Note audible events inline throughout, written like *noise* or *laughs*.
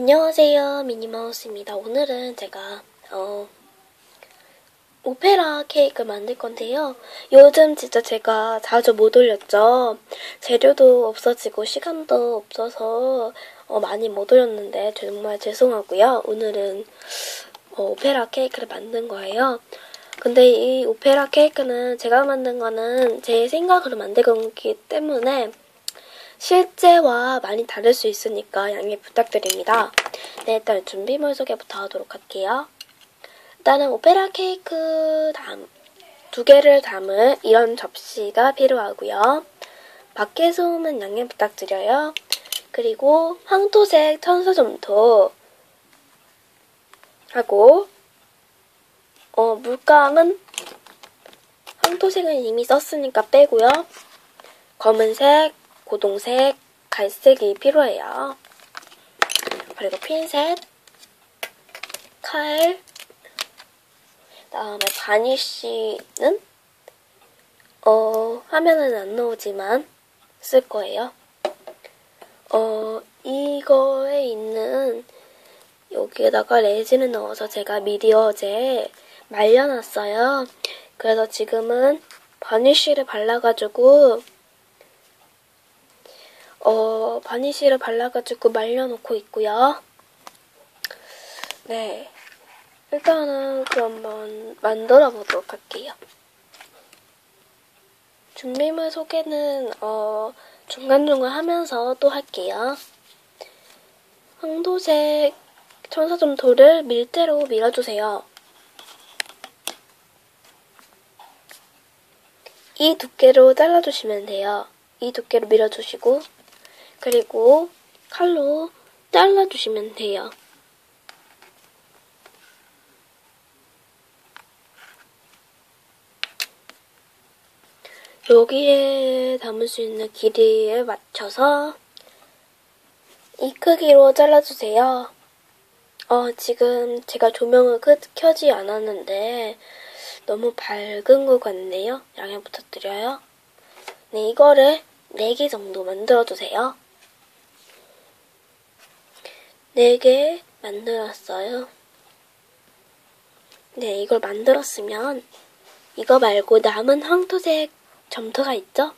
안녕하세요 미니마우스입니다. 오늘은 제가 어, 오페라 케이크 만들 건데요. 요즘 진짜 제가 자주 못 올렸죠. 재료도 없어지고 시간도 없어서 어, 많이 못 올렸는데 정말 죄송하고요. 오늘은 어, 오페라 케이크를 만든 거예요. 근데 이 오페라 케이크는 제가 만든 거는 제 생각으로 만든 거기 때문에 실제와 많이 다를 수 있으니까 양해 부탁드립니다. 네, 일단 준비물 소개부터 하도록 할게요. 일단은 오페라 케이크 담, 두 개를 담을 이런 접시가 필요하고요. 밖에 소음은 양해 부탁드려요. 그리고 황토색 천사점토 하고 어, 물감은 황토색은 이미 썼으니까 빼고요. 검은색, 고동색, 갈색이 필요해요. 그리고 핀셋, 칼, 다음에 바니쉬는 어, 화면은 안 나오지만 쓸 거예요. 어, 이거에 있는 여기에다가 레진을 넣어서 제가 미리 어제 말려놨어요. 그래서 지금은 바니쉬를 발라가지고 어, 바니쉬를 발라가지고 말려놓고 있고요. 네. 일단은 그럼 만들어 보도록 할게요. 준비물 소개는 어, 중간중간 하면서 또 할게요. 황도색 천사점토를 밀대로 밀어주세요. 이 두께로 잘라주시면 돼요. 이 두께로 밀어주시고 그리고 칼로 잘라주시면 돼요. 여기에 담을 수 있는 길이에 맞춰서 이 크기로 잘라주세요. 어, 지금 제가 조명을 끄, 켜지 않았는데 너무 밝은 것 같네요. 양해 부탁드려요. 네, 이거를 4개 정도 만들어주세요. 4개 만들었어요. 네, 이걸 만들었으면 이거 말고 남은 황토색 점토가 있죠?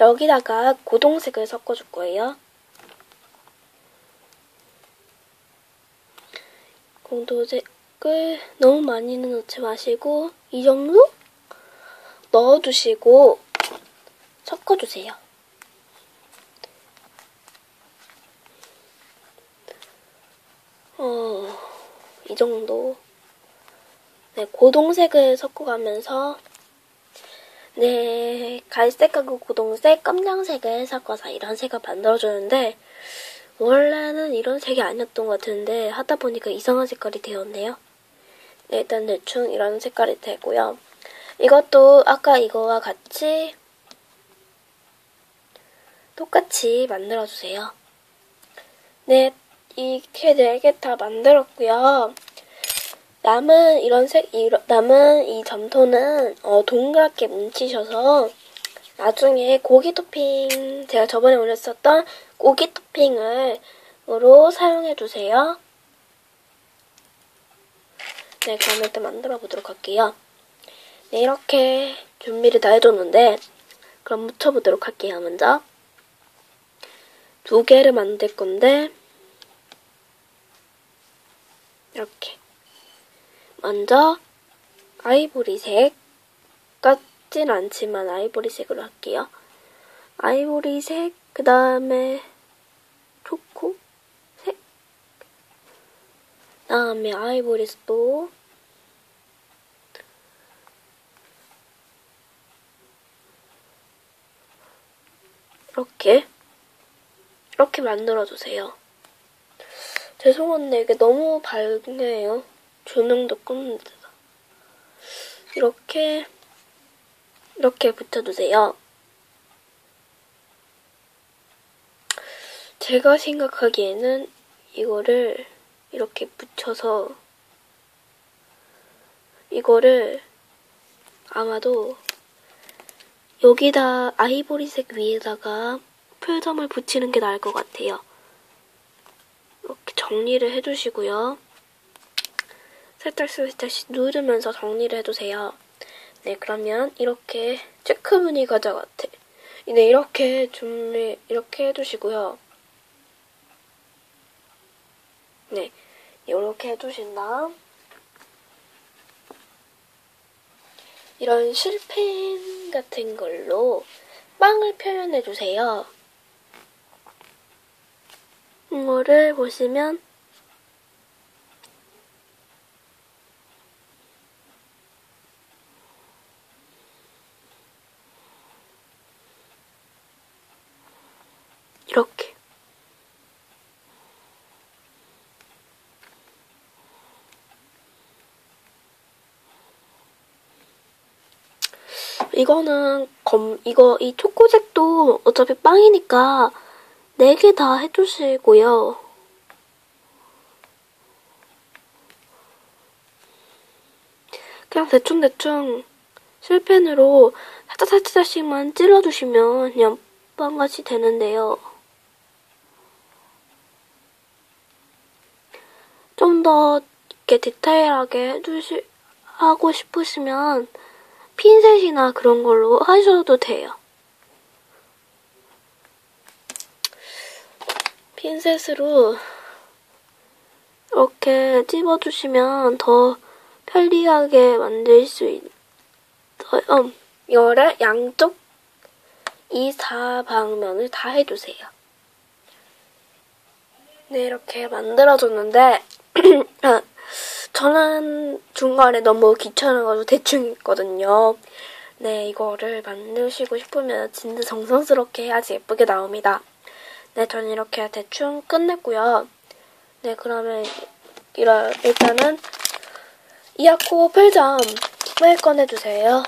여기다가 고동색을 섞어줄 거예요. 고동색을 너무 많이는 넣지 마시고 이 정도 넣어주시고 섞어주세요. 어, 이 정도. 네, 고동색을 섞어가면서 네, 갈색하고 고동색, 깜냥색을 섞어서 이런 색을 만들어주는데 원래는 이런 색이 아니었던 것 같은데 하다 보니까 이상한 색깔이 되었네요. 네, 일단 대충 이런 색깔이 되고요. 이것도 아까 이거와 같이 똑같이 만들어주세요. 네, 이렇게 네 개 다 만들었고요. 남은 이런 색, 남은 이 점토는 어, 동그랗게 뭉치셔서 나중에 고기 토핑, 제가 저번에 올렸었던 고기 토핑을 으로 사용해 주세요. 네, 그럼 일단 만들어 보도록 할게요. 네, 이렇게 준비를 다 해줬는데 그럼 묻혀보도록 할게요, 먼저. 두 개를 만들 건데 이렇게 먼저 아이보리색 같진 않지만 아이보리색으로 할게요. 아이보리색 그 다음에 초코색 다음에 아이보리색도 이렇게 이렇게 만들어주세요. 죄송한데 이게 너무 밝네요. 조명도 껐는데 이렇게 이렇게 붙여주세요. 제가 생각하기에는 이거를 이렇게 붙여서 이거를 아마도 여기다 아이보리색 위에다가 풀점을 붙이는 게 나을 것 같아요. 정리를 해주시고요. 살짝 살짝씩 누르면서 정리를 해주세요. 네, 그러면 이렇게 체크 무늬 과자 같아. 네, 이렇게 준비, 이렇게 해주시고요. 네, 이렇게 해주신 다음 이런 실펜 같은 걸로 빵을 표현해주세요. 이거를 보시면 이렇게. 이거는 검 이거 이 초코색도 어차피 빵이니까 4개 다 해주시고요. 그냥 대충대충 실펜으로 살짝살짝씩만 찔러주시면 그냥 빵같이 되는데요. 좀 더 이렇게 디테일하게 해주시, 하고 싶으시면 핀셋이나 그런 걸로 하셔도 돼요. 핀셋으로 이렇게 찝어주시면 더 편리하게 만들 수 있어요. 이거를 양쪽 이 사방면을 다 해주세요. 네, 이렇게 만들어줬는데 *clears throat* 저는 중간에 너무 귀찮아가지고 대충 했거든요. 네, 이거를 만드시고 싶으면 진짜 정성스럽게 해야지 예쁘게 나옵니다. 네, 저는 이렇게 대충 끝냈고요. 네, 그러면 이라, 일단은 이아코 필점을 꺼내주세요.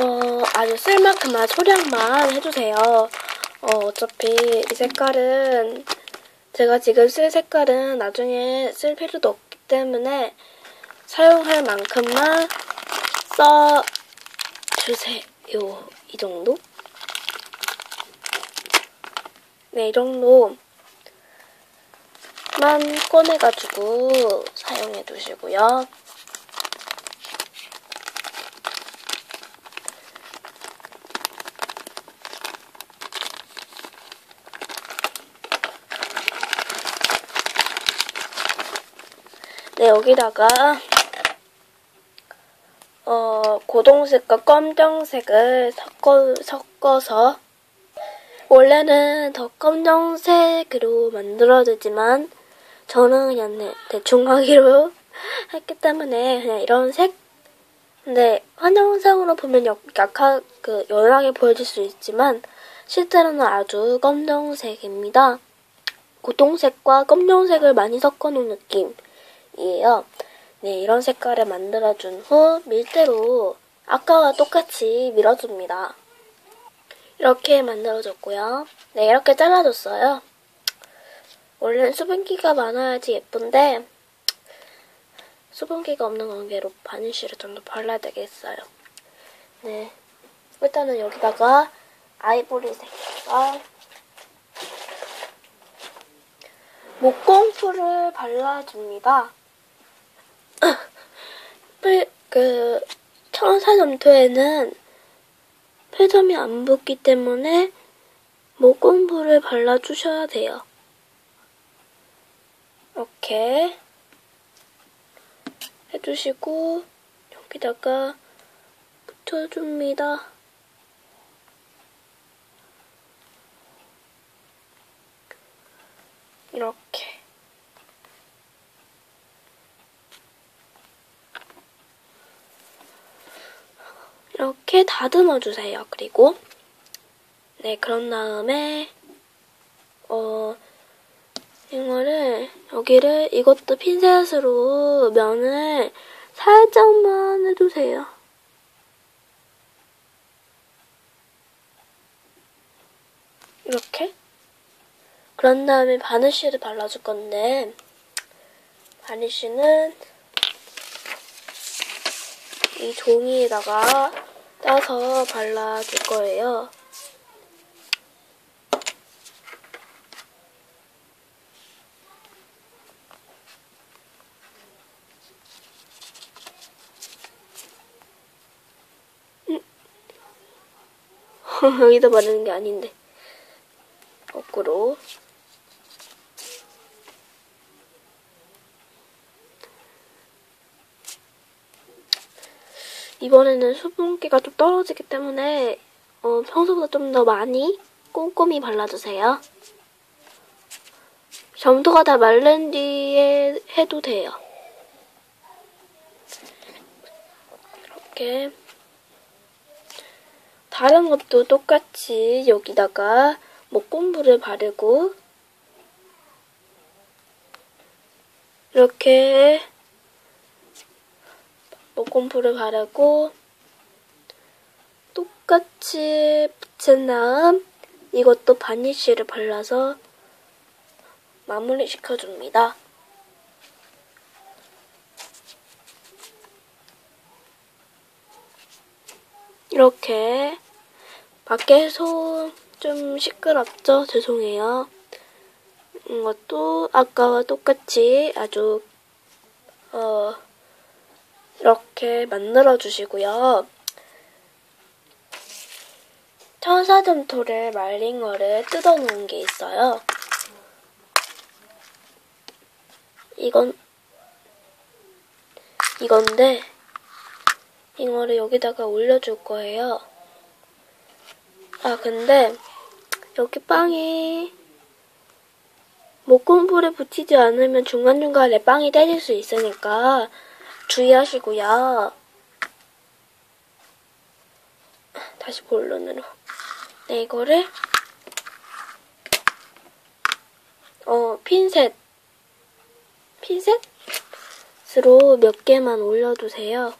어, 아주 쓸만큼만 소량만 해주세요. 어, 어차피 이 색깔은 제가 지금 쓸 색깔은 나중에 쓸 필요도 없기 때문에 사용할 만큼만 써 주세요. 이 정도? 네, 이 정도만 꺼내가지고 사용해 주시고요. 네, 여기다가 어, 고동색과 검정색을 섞어, 섞어서 원래는 더 검정색으로 만들어지지만 저는 그냥 네, 대충 하기로 *laughs* 했기 때문에 그냥 이런 색 근데 화장상으로 보면 약간 그 연하게 보여질 수 있지만 실제로는 아주 검정색입니다. 고동색과 검정색을 많이 섞어놓은 느낌이에요. 네, 이런 색깔을 만들어준 후 밀대로 아까와 똑같이 밀어줍니다. 이렇게 만들어줬고요. 네, 이렇게 잘라줬어요. 원래는 수분기가 많아야지 예쁜데 수분기가 없는 관계로 바니쉬를 좀 더 발라야 되겠어요. 네, 일단은 여기다가 아이보리색과 목공풀을 발라줍니다. 그 청사 점토에는 폐점이 안 붙기 때문에 목공풀을 발라주셔야 돼요. 이렇게 해주시고 여기다가 붙여줍니다. 이렇게 이렇게 다듬어 주세요. 그리고 네 그런 다음에 어 이거를 여기를 이것도 핀셋으로 면을 살짝만 해주세요. 이렇게 그런 다음에 바니쉬를 발라줄 건데 바니쉬는 이 종이에다가 따서 발라줄 거예요. 음. *laughs* 여기다 바르는 게 아닌데. 거꾸로. 이번에는 수분기가 좀 떨어지기 때문에 어, 평소보다 좀 더 많이 꼼꼼히 발라주세요. 점토가 다 마른 뒤에 해도 돼요. 이렇게 다른 것도 똑같이 여기다가 목공부를 바르고 이렇게 목공부를 바르고 똑같이 붙인 다음 이것도 바니쉬를 발라서 마무리 시켜줍니다. 이렇게 밖에서 좀 시끄럽죠? 죄송해요. 이것도 아까와 똑같이 아주 어 이렇게 만들어 주시고요. 천사점토를 말린 거를 뜯어 놓은 게 있어요. 이건 이건데 이거를 여기다가 올려줄 거예요. 아 근데 여기 빵이 목공불에 붙이지 않으면 중간중간에 빵이 때릴 수 있으니까 주의하시고요. 다시 본론으로. 네, 이거를 어 핀셋 핀셋으로 몇 개만 올려두세요.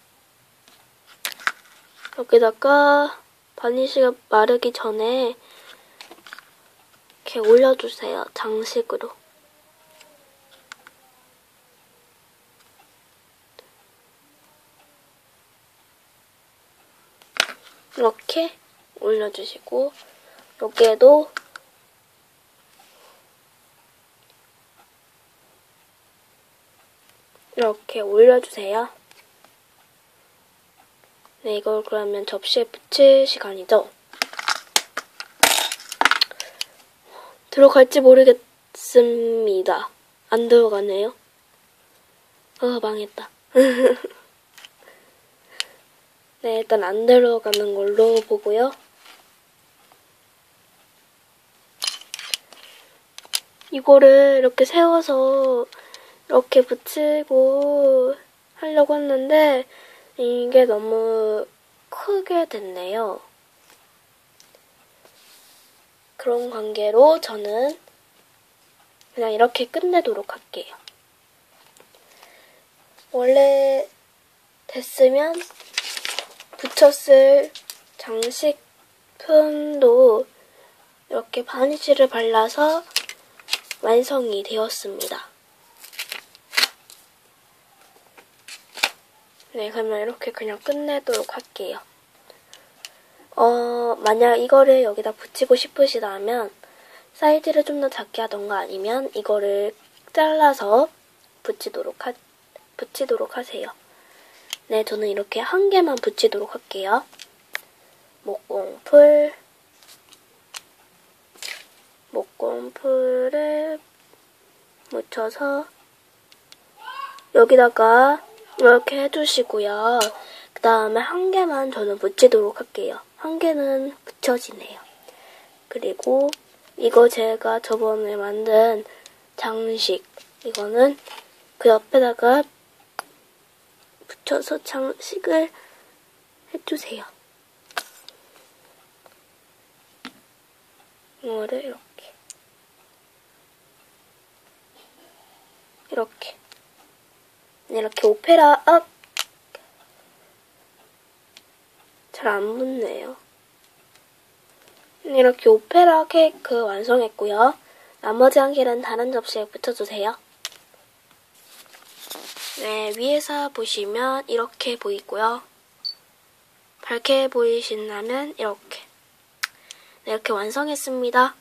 여기다가 바니쉬가 마르기 전에 이렇게 올려주세요. 장식으로. 이렇게 올려주시고 여기에도 이렇게 올려주세요. 네, 이걸 그러면 접시에 붙일 시간이죠. 들어갈지 모르겠습니다. 안 들어가네요. 아, 망했다. *laughs* 네, 일단 안 들어가는 걸로 보고요. 이거를 이렇게 세워서 이렇게 붙이고 하려고 했는데 이게 너무 크게 됐네요. 그런 관계로 저는 그냥 이렇게 끝내도록 할게요. 원래 됐으면 붙였을 장식품도 이렇게 바니쉬를 발라서 완성이 되었습니다. 네, 그러면 이렇게 그냥 끝내도록 할게요. 어, 만약 이거를 여기다 붙이고 싶으시다면 사이즈를 좀 더 작게 하던가 아니면 이거를 잘라서 붙이도록 하, 붙이도록 하세요. 네, 저는 이렇게 한 개만 붙이도록 할게요. 목공풀, 목공풀을 묻혀서 여기다가 이렇게 해주시고요. 그 다음에 한 개만 저는 붙이도록 할게요. 한 개는 붙여지네요. 그리고 이거 제가 저번에 만든 장식 이거는 그 옆에다가 붙여서 장식을 해주세요. 이거를 이렇게 이렇게 이렇게 오페라 업! 잘안 붙네요. 이렇게 오페라 케이크 완성했고요. 나머지 한 개는 다른 접시에 붙여주세요. 네, 위에서 보시면 이렇게 보이고요. 밝게 보이신다면 이렇게. 네, 이렇게 완성했습니다.